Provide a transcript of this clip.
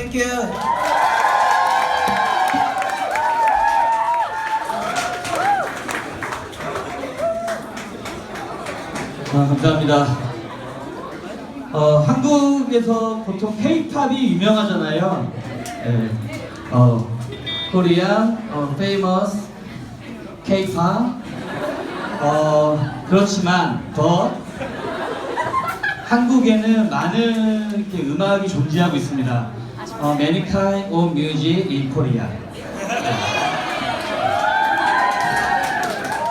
땡큐. 아, 감사합니다. 어, 한국에서 보통 케이팝이 유명하잖아요. 네. 어, 코리아, 어, 페이머스, 케이팝. 어, 그렇지만 더 한국에는 많은 이렇게 음악이 존재하고 있습니다. 어, kind of music in Korea.